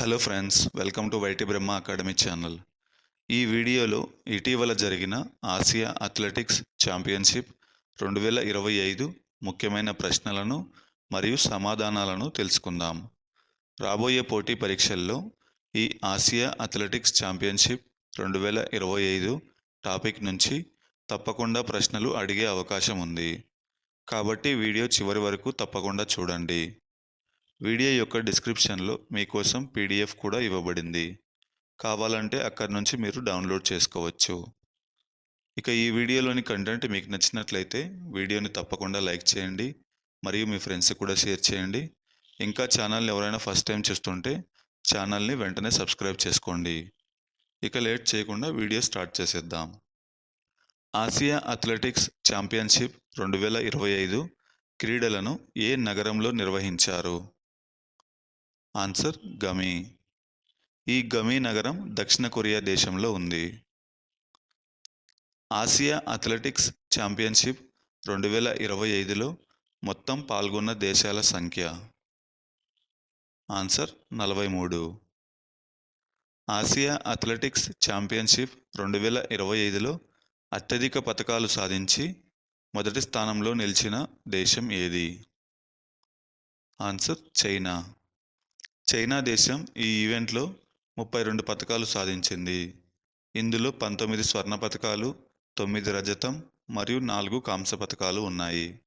Hello friends welcome to YT Brahma academy channel. ఈ వీడియోలో ఇటీవల జరిగిన ఆసియా అథ్లెటిక్స్ ఛాంపియన్షిప్ రెండు వేల ఇరవై ఐదు ముఖ్యమైన ప్రశ్నలను మరియు సమాధానాలను తెలుసుకుందాం. రాబోయే పోటీ పరీక్షల్లో ఈ ఆసియా అథ్లెటిక్స్ ఛాంపియన్షిప్ రెండు వేల ఇరవై ఐదు టాపిక్ నుంచి తప్పకుండా ప్రశ్నలు అడిగే అవకాశం ఉంది. కాబట్టి వీడియో చివరి వరకు తప్పకుండా చూడండి. వీడియో యొక్క డిస్క్రిప్షన్లో మీకోసం పీడిఎఫ్ కూడా ఇవ్వబడింది. కావాలంటే అక్కడి నుంచి మీరు డౌన్లోడ్ చేసుకోవచ్చు. ఇక ఈ వీడియోలోని కంటెంట్ మీకు నచ్చినట్లయితే వీడియోని తప్పకుండా లైక్ చేయండి. మరియు మీ ఫ్రెండ్స్కి కూడా షేర్ చేయండి. ఇంకా ఛానల్ని ఎవరైనా ఫస్ట్ టైం చూస్తుంటే ఛానల్ని వెంటనే సబ్స్క్రైబ్ చేసుకోండి. ఇక లేట్ చేయకుండా వీడియో స్టార్ట్ చేసేద్దాం. ఆసియా అథ్లెటిక్స్ ఛాంపియన్షిప్ రెండు వేల ఇరవై ఐదు క్రీడలను ఏ నగరంలో నిర్వహించారు? Answer Gumi. ఈ గమి నగరం దక్షిణ కొరియా దేశంలో ఉంది. ఆసియా అథ్లెటిక్స్ ఛాంపియన్షిప్ రెండు వేల ఇరవై ఐదులో మొత్తం పాల్గొన్న దేశాల సంఖ్య. ఆన్సర్ నలభై మూడు. ఆసియా అథ్లెటిక్స్ ఛాంపియన్షిప్ రెండు వేల ఇరవై ఐదులో అత్యధిక పథకాలు సాధించి మొదటి స్థానంలో నిలిచిన దేశం ఏది? Answer China. చైనా దేశం ఈ ఈవెంట్లో ముప్పై రెండు పథకాలు సాధించింది. ఇందులో పంతొమ్మిది స్వర్ణ పథకాలు తొమ్మిది రజతం మరియు నాలుగు కాంస్య పథకాలు ఉన్నాయి.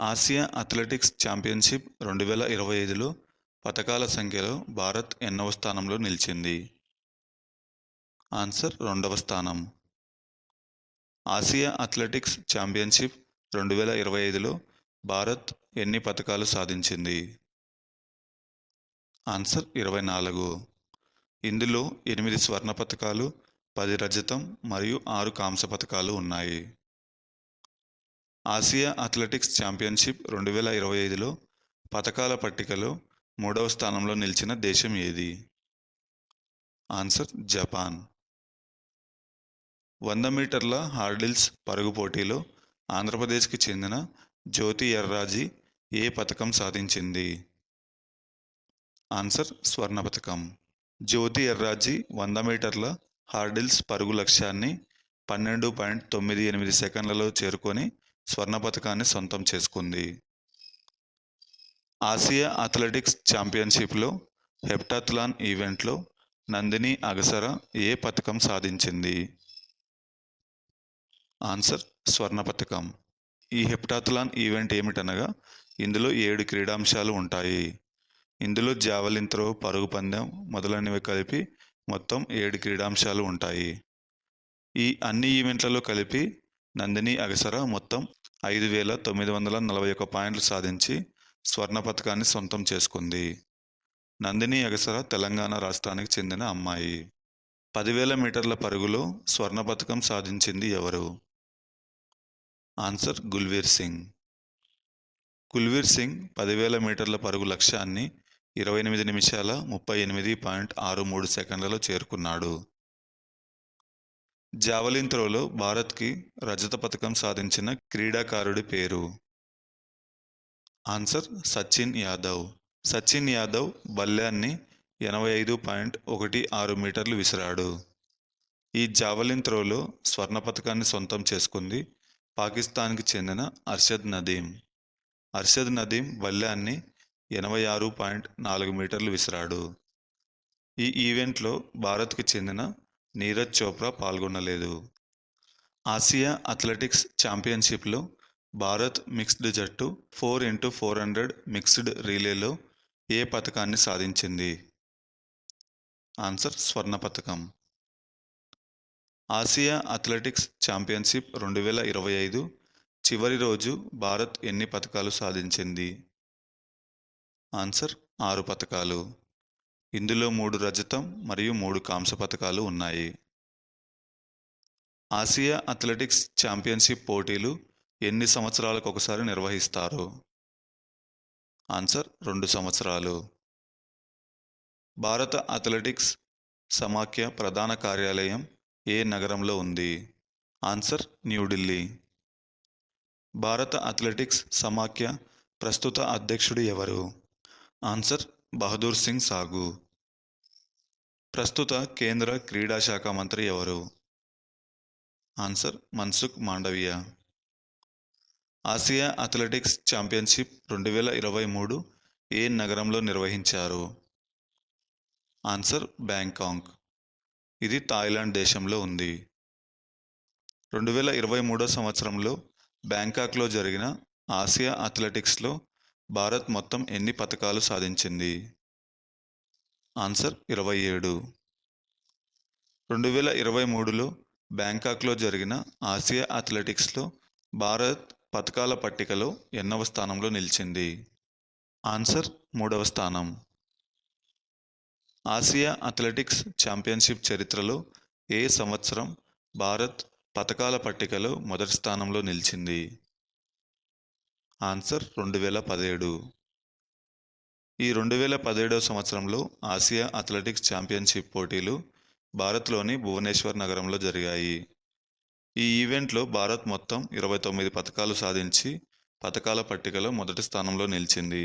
ఆసియా అథ్లెటిక్స్ ఛాంపియన్షిప్ రెండు వేల ఇరవై ఐదులో పథకాల సంఖ్యలో భారత్ ఎన్నవ స్థానంలో నిలిచింది. ఆన్సర్ రెండవ స్థానం. ఆసియా అథ్లెటిక్స్ ఛాంపియన్షిప్ రెండు వేల ఇరవై ఐదులో భారత్ ఎన్ని పథకాలు సాధించింది? ఆన్సర్ ఇరవై నాలుగు. ఇందులో ఎనిమిది స్వర్ణ పథకాలు పది రజతం మరియు ఆరు కాంస పథకాలు ఉన్నాయి. ఆసియా అథ్లెటిక్స్ ఛాంపియన్షిప్ రెండు వేల ఇరవై ఐదులో పథకాల పట్టికలో మూడవ స్థానంలో నిలిచిన దేశం ఏది? Answer Japan. వంద మీటర్ల హార్డిల్స్ పరుగు పోటీలో ఆంధ్రప్రదేశ్కి చెందిన జ్యోతి ఎర్రాజీ ఏ పథకం సాధించింది? ఆన్సర్ స్వర్ణ పథకం జ్యోతి ఎర్రాజీ వంద మీటర్ల హార్డిల్స్ పరుగు లక్ష్యాన్ని పన్నెండు పాయింట్ తొమ్మిది ఎనిమిది సెకండ్లలో చేరుకొని స్వర్ణ పథకాన్ని సొంతం చేసుకుంది. ఆసియా అథ్లెటిక్స్ ఛాంపియన్షిప్లో హెప్టాథ్లాన్ ఈవెంట్లో నందిని అగసర ఏ పథకం సాధించింది? ఆన్సర్ స్వర్ణ పథకం ఈ హెప్టాథ్లాన్ ఈవెంట్ ఏమిటనగా ఇందులో ఏడు క్రీడాంశాలు ఉంటాయి. ఇందులో జావలిన్ త్రో పరుగు పందెం మొదలైనవి కలిపి మొత్తం ఏడు క్రీడాంశాలు ఉంటాయి. ఈ అన్ని ఈవెంట్లలో కలిపి నందిని అగసర మొత్తం ఐదు వేల తొమ్మిది వందల నలభై ఒక పాయింట్లు సాధించి స్వర్ణ పథకాన్ని సొంతం చేసుకుంది. నందిని అగసర తెలంగాణ రాష్ట్రానికి చెందిన అమ్మాయి. పదివేల మీటర్ల పరుగులో స్వర్ణ పథకం సాధించింది ఎవరు? ఆన్సర్ గుల్వీర్ సింగ్. కుల్వీర్ సింగ్ పదివేల మీటర్ల పరుగు లక్ష్యాన్ని ఇరవై ఎనిమిది నిమిషాల ముప్పై ఎనిమిది పాయింట్ ఆరు మూడు సెకండ్లలో చేరుకున్నాడు. జావలిన్ త్రోలో భారత్కి రజత పథకం సాధించిన క్రీడాకారుడి పేరు. ఆన్సర్ సచిన్ యాదవ్. సచిన్ యాదవ్ బల్యాన్ని ఎనభై ఐదు పాయింట్ ఒకటి ఆరు మీటర్లు విసిరాడు. ఈ జావలిన్ త్రోలో స్వర్ణ పథకాన్ని సొంతం చేసుకుంది పాకిస్తాన్కి చెందిన అర్షద్ నదీం. అర్షద్ నదీం బల్యాన్ని ఎనభై ఆరు పాయింట్ నాలుగు మీటర్లు విసిరాడు. ఈ ఈవెంట్లో భారత్కు చెందిన నీరజ్ చోప్రా పాల్గొనలేదు. ఆసియా అథ్లెటిక్స్ ఛాంపియన్షిప్లో భారత్ మిక్స్డ్ జట్టు four into four hundred mixed రీలేలో ఏ పథకాన్ని సాధించింది? ఆన్సర్ స్వర్ణ పథకం ఆసియా అథ్లెటిక్స్ ఛాంపియన్షిప్ రెండు వేల ఇరవై ఐదు చివరి రోజు భారత్ ఎన్ని పథకాలు సాధించింది? ఆన్సర్ ఆరు పథకాలు. ఇందులో మూడు రజతం మరియు మూడు కాంస్య పథకాలు ఉన్నాయి. ఆసియా అథ్లెటిక్స్ ఛాంపియన్షిప్ పోటీలు ఎన్ని సంవత్సరాలకు ఒకసారి నిర్వహిస్తారు? ఆన్సర్ రెండు సంవత్సరాలు. భారత అథ్లెటిక్స్ సమాఖ్య ప్రధాన కార్యాలయం ఏ నగరంలో ఉంది? ఆన్సర్ న్యూఢిల్లీ. భారత అథ్లెటిక్స్ సమాఖ్య ప్రస్తుత అధ్యక్షుడు ఎవరు? ఆన్సర్ బహదూర్ సింగ్ సాగు. ప్రస్తుత కేంద్ర క్రీడా శాఖ మంత్రి ఎవరు? Answer Mansukh Mandaviya. Asia athletics championship రెండు వేల ఇరవై మూడు ఏ నగరంలో నిర్వహించారు? Answer Bangkok. ఇది థాయిలాండ్ దేశంలో ఉంది. రెండు వేల ఇరవై మూడో సంవత్సరంలో బ్యాంకాక్లో జరిగిన ఆసియా అథ్లెటిక్స్లో భారత్ మొత్తం ఎన్ని పథకాలు సాధించింది? ఆన్సర్ ఇరవై ఏడు. రెండు వేల ఇరవై మూడులో బ్యాంకాక్లో జరిగిన ఆసియా అథ్లెటిక్స్లో భారత్ పథకాల పట్టికలో ఎన్నవ స్థానంలో నిలిచింది? ఆన్సర్ మూడవ స్థానం. ఆసియా అథ్లెటిక్స్ ఛాంపియన్షిప్ చరిత్రలో ఏ సంవత్సరం భారత్ పథకాల పట్టికలో మొదటి స్థానంలో నిలిచింది? ఆన్సర్ రెండు వేల పదిహేడు. ఈ రెండు వేల పదిహేడవ సంవత్సరంలో ఆసియా అథ్లెటిక్స్ ఛాంపియన్షిప్ పోటీలు భారత్లోని భువనేశ్వర్ నగరంలో జరిగాయి. ఈ ఈవెంట్లో భారత్ మొత్తం ఇరవై తొమ్మిది పథకాలు సాధించి పథకాల పట్టికలో మొదటి స్థానంలో నిలిచింది.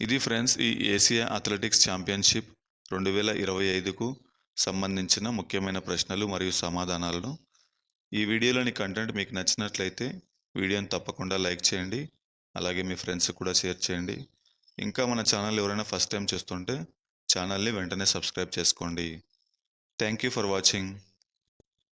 ఇది ఫ్రెండ్స్ ఈ ఏసియా అథ్లెటిక్స్ ఛాంపియన్షిప్ రెండు వేల ఇరవై ఐదుకు సంబంధించిన ముఖ్యమైన ప్రశ్నలు మరియు సమాధానాలను ఈ వీడియోలోని కంటెంట్ మీకు నచ్చినట్లయితే వీడియోని తప్పకుండా లైక్ చేయండి. అలాగే మీ ఫ్రెండ్స్ కూడా షేర్ చేయండి. ఇంకా మన ఛానల్ ఎవరైనా ఫస్ట్ టైం చూస్తుంటే ఛానల్ని వెంటనే సబ్స్క్రైబ్ చేసుకోండి. Thank you for watching.